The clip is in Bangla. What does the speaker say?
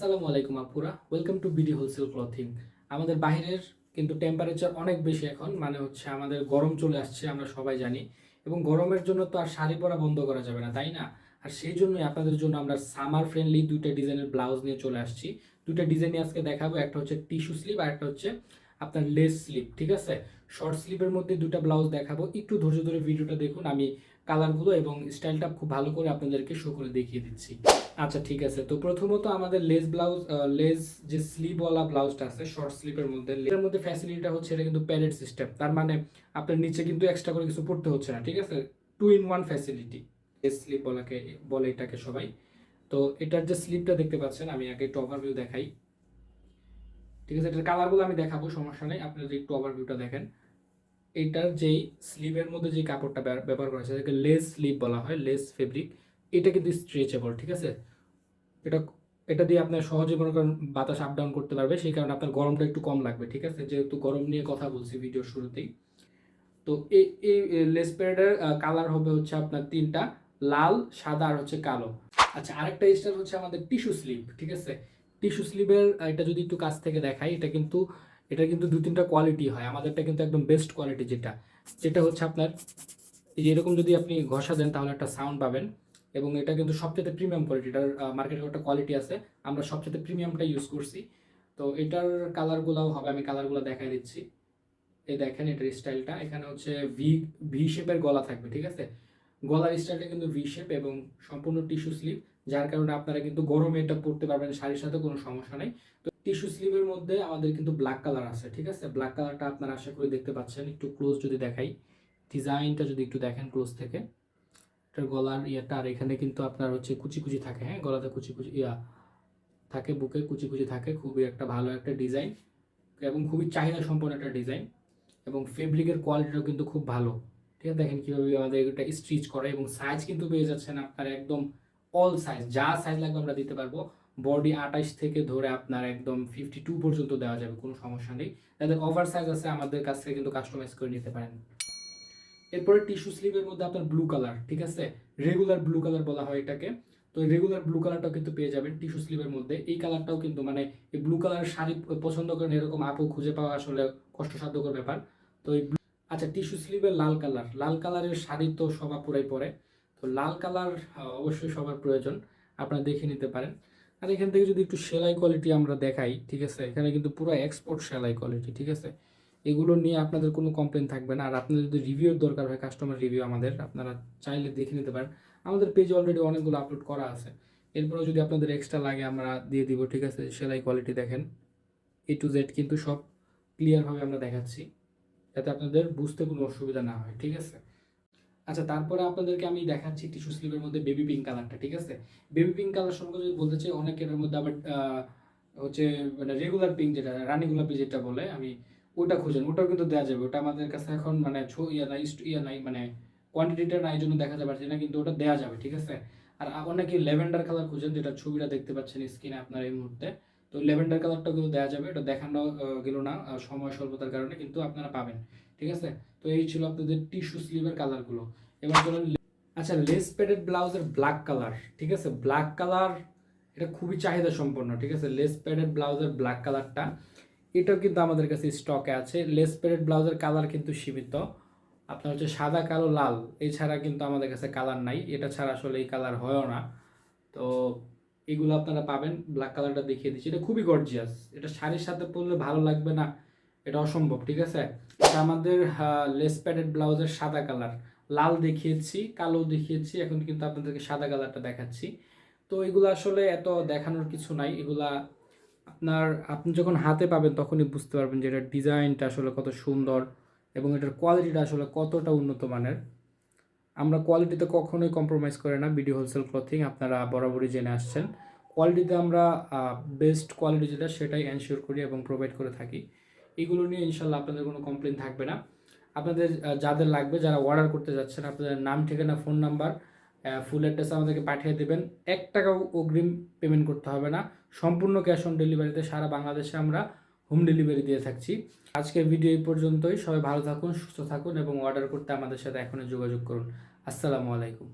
আসসালামু আলাইকুম আপুরা। Welcome to BD wholesale clothing আমাদের বাইরের কিন্তু টেম্পারেচার অনেক বেশি এখন মানে হচ্ছে আমাদের গরম চলে আসছে, আমরা সবাই জানি। এবং গরমের জন্য তো আর শাড়ি পরা বন্ধ করা যাবে না, তাই না? আর সেই জন্যই আপনাদের জন্য আমরা সামার ফ্রেন্ডলি দুইটা ডিজাইনের ব্লাউজ নিয়ে চলে আসছি। দুইটা ডিজাইন আজকে দেখাবো, একটা হচ্ছে টিস্যু স্লিভ আর একটা হচ্ছে আপনার লেস স্লিভ ঠিক আছে? শর্ট স্লিভের মধ্যে দুইটা ব্লাউজ দেখাবো। একটু ধৈর্য ধরে ভিডিওটা দেখুন, আমি কালারগুলো এবং স্টাইলটা খুব ভালো করে আপনাদেরকে শো করে দেখিয়ে দিচ্ছি। আচ্ছা ঠিক আছে। তো প্রথমত আমাদের লেস ব্লাউজ লেস যে স্লিভওয়ালা ব্লাউজটা আছে শর্ট স্লিভের মধ্যে এর মধ্যে ফ্যাসিলিটিটা হচ্ছে এটা কিন্তু প্যারেড সিস্টেম তার মানে আপনার নিচে কিন্তু এক্সট্রা করে কিছু পড়তে হচ্ছে না, ঠিক আছে? Two in one facility less sleeve বলাকে, বলে এটাকে সবাই। তো এটার যে স্লিভটা দেখতে পাচ্ছেন, আমি আগে একটু ওভারভিউ দেখাই। ঠিক আছে? এটার কালারগুলো আমি দেখাবো, সমস্যা নেই। যদি একটু ওভারভিউটা দেখেন। এটার যেই স্লিভের মধ্যে যে কাপড়টা ব্যবহার করা হয়েছে সেটাকে লেস স্লিভ বলা হয়, লেস ফেব্রিক, এটা কিন্তু স্ট্রেচেবল, ঠিক আছে? এটা এটা দিয়ে আপনার সহজে মনে করেন বাতাস আপ ডাউন করতে পারবে, সেই কারণে আপনার গরমটা একটু কম লাগবে, ঠিক আছে? যেহেতু গরম নিয়ে কথা বলছি ভিডিওর শুরুতেই। তো এই এই লেস প্যাডের কালার হবে হচ্ছে আপনার তিনটা, লাল, সাদা আর হচ্ছে কালো। আচ্ছা আরেকটা স্টাইল হচ্ছে আমাদের টিস্যু স্লিভ, ঠিক আছে? টিস্যু স্লিভের এটা যদি একটু কাছ থেকে দেখাই, এটা কিন্তু এটা কিন্তু দু তিনটা কোয়ালিটি হয়। আমাদেরটা কিন্তু একদম বেস্ট কোয়ালিটি যেটা। যেটা হচ্ছে আপনার এরকম যদি আপনি ঘষা দেন তাহলে একটা সাউন্ড পাবেন এবং এটা কিন্তু সবচেয়ে প্রিমিয়াম কোয়ালিটি এটার মার্কেটে একটা কোয়ালিটি আছে। আমরা সবচেয়ে প্রিমিয়ামটা ইউজ করছি। তো এটার কালারগুলোও হবে, আমি কালারগুলো দেখাই দিচ্ছি। এই দেখেন এটার স্টাইলটা এখানে হচ্ছে ভি ভি শেপের গলা থাকবে, ঠিক আছে? গলার স্টাইলটা কিন্তু ভি শেপ এবং সম্পূর্ণ টিস্যু স্লিভ যার কারণে আপনারা কিন্তু গরমে এটা পরতে পারবেন, শাড়ির সাথে কোনো সমস্যা নেই। তো টিস্যু স্লিভের মধ্যে আমাদের কিন্তু ব্ল্যাক কালার আছে, ঠিক আছে? ব্ল্যাক কালারটা আপনারা আশা করি দেখতে পাচ্ছেন, একটু ক্লোজ যদি দেখাই। ডিজাইনটা যদি একটু দেখেন ক্লোজ থেকে। এটার গলার ইয়েটা, আর এখানে কিন্তু আপনার হচ্ছে কুচি কুচি থাকে হ্যাঁ? গলাতে কুচি কুচি, ইয়া থাকে, বুকে কুচি কুচি থাকে। খুবই একটা ভালো একটা ডিজাইন এবং খুবই চাহিদা সম্পন্ন একটা ডিজাইন এবং ফেব্রিকের কোয়ালিটিটাও কিন্তু খুব ভালো, ঠিক আছে? দেখেন কীভাবে আমাদের এটা স্টিচ করে এবং সাইজ কিন্তু পেয়ে যাচ্ছেন আপনার একদম অল সাইজ যা সাইজ লাগবে আমরা দিতে পারব। বডি আঠাইশ থেকে ধরে আপনার একদম ফিফটি টু পর্যন্ত দেওয়া যাবে, কোনো সমস্যা নেই। যাদের ওভার সাইজ আছে, আমাদের কাছ থেকে কিন্তু কাস্টমাইজ করে নিতে পারেন। এরপরে টিস্যু স্লিভের মধ্যে আপনার ব্লু কালার ঠিক আছে? রেগুলার ব্লু কালার বলা হয় এটাকে। তো রেগুলার ব্লু কালারটাও কিন্তু পেয়ে যাবেন টিস্যু স্লিভের মধ্যে। এই কালারটাও কিন্তু মানে এই ব্লু কালার শাড়ি পছন্দ করেন এরকম আপু খুঁজে পাওয়া আসলে কষ্টসাধ্যকর ব্যাপার। তো এই আচ্ছা টিস্যু স্লিভের লাল কালার লাল কালারের শাড়ি তো সবার পুরাই পরে। তো লাল কালার অবশ্যই সবার প্রয়োজন। আপনারা দেখে নিতে পারেন। আর এখান থেকে যদি একটু সেলাই কোয়ালিটি আমরা দেখাই, ঠিক আছে? এখানে কিন্তু পুরো এক্সপোর্ট সেলাই কোয়ালিটি ঠিক আছে? এগুলো নিয়ে আপনাদের কোনো কমপ্লেন থাকবে না। আর আপনাদের যদি রিভিউর দরকার হয় কাস্টমার রিভিউ আমাদের, আপনারা চাইলে দেখে নিতে পারেন। আমাদের পেজে অলরেডি অনেকগুলো আপলোড করা আছে। এরপরেও যদি আপনাদের এক্সট্রা লাগে, আমরা দিয়ে দিব, ঠিক আছে? সেলাই কোয়ালিটি দেখেন। এ টু জেড কিন্তু সব ক্লিয়ারভাবে আমরা দেখাচ্ছি, যাতে আপনাদের বুঝতে কোনো অসুবিধা না হয়, ঠিক আছে? আচ্ছা তারপরে আপনাদেরকে আমি দেখাচ্ছি টিস্যু স্লিভের মধ্যে বেবি পিঙ্ক কালারটা ঠিক আছে? বেবি পিঙ্ক কালার সম্পর্কে যদি বলতে চাই, অনেকের মধ্যে আবার হচ্ছে মানে রেগুলার পিঙ্ক যেটা, রানী গোলাপি যেটা বলে, আমি ওটা খুঁজেন ওটাও কিন্তু দেওয়া যাবে। ওটা আমাদের কাছে এখন মানে ছো, ইয়া নাই ইয়া নাই মানে কোয়ান্টিটিটা নাই জন্য দেখা যাবে না কিন্তু ওটা দেওয়া যাবে, ঠিক আছে? আর অনেকে ল্যাভেন্ডার কালার খুঁজেন, যেটা ছবিটা দেখতে পাচ্ছেন স্ক্রিনে আপনার এই মুহূর্তে। তো ল্যাভেন্ডার কালারটা কিন্তু দেওয়া যাবে, এটা দেখানো গেল না সময় স্বল্পতার কারণে কিন্তু আপনারা পাবেন, ঠিক আছে? তো এই ছিল আপনাদের টিস্যু স্লিভের কালারগুলো। এবার চলেন আচ্ছা লেস প্যাডেড ব্লাউজের ব্ল্যাক কালার ঠিক আছে? ব্ল্যাক কালার এটা খুবই চাহিদা সম্পন্ন, ঠিক আছে? লেস প্যাডেড ব্লাউজের ব্ল্যাক কালারটা এটাও কিন্তু আমাদের কাছে স্টকে আছে। লেস প্যাডেড ব্লাউজের কালার কিন্তু সীমিত। আপনার হচ্ছে সাদা, কালো, লাল, এছাড়া কিন্তু আমাদের কাছে কালার নাই। এটা ছাড়া আসলে এই কালার হয়ও না। তো এগুলো আপনারা পাবেন ব্ল্যাক কালারটা দেখিয়ে দিচ্ছি। এটা খুবই গর্জিয়াস এটা শাড়ির সাথে পরলে ভালো লাগবে না, এটা অসম্ভব, ঠিক আছে? এটা আমাদের লেস প্যাডেড ব্লাউজের সাদা কালার লাল দেখিয়েছি, কালো দেখিয়েছি, এখন কিন্তু আপনাদেরকে সাদা কালারটা দেখাচ্ছি। তো এগুলো আসলে এত দেখানোর কিছু নাই। এগুলা আপনার, আপনি যখন হাতে পাবেন তখনই বুঝতে পারবেন যে এটার ডিজাইনটা আসলে কত সুন্দর এবং এটার কোয়ালিটিটা আসলে কতটা উন্নত মানের। আমরা কোয়ালিটিতে কখনোই কম্প্রোমাইজ করে না বিডি হোলসেল ক্লথিং আপনারা বরাবরই জেনে আসছেন। কোয়ালিটিতে আমরা বেস্ট কোয়ালিটি যেটা সেটাই এনশিওর করি এবং প্রোভাইড করে থাকি। এগুলো নিয়ে ইনশাল্লাহ আপনাদের কোনো কমপ্লেন থাকবে না। আপনাদের যাদের লাগবে, যারা অর্ডার করতে যাচ্ছেন, আপনাদের নাম, ঠিকানা ফোন নাম্বার ফুল অ্যাড্রেস আমাদেরকে পাঠিয়ে দেবেন। এক টাকাও অগ্রিম পেমেন্ট করতে হবে না। সম্পূর্ণ ক্যাশ অন ডেলিভারিতে সারা বাংলাদেশে আমরা হোম ডেলিভারি দিয়ে থাকছি। আজকের ভিডিও এই পর্যন্তই। সবাই ভালো থাকুন, সুস্থ থাকুন এবং অর্ডার করতে আমাদের সাথে এখনই যোগাযোগ করুন। আসসালামু আলাইকুম।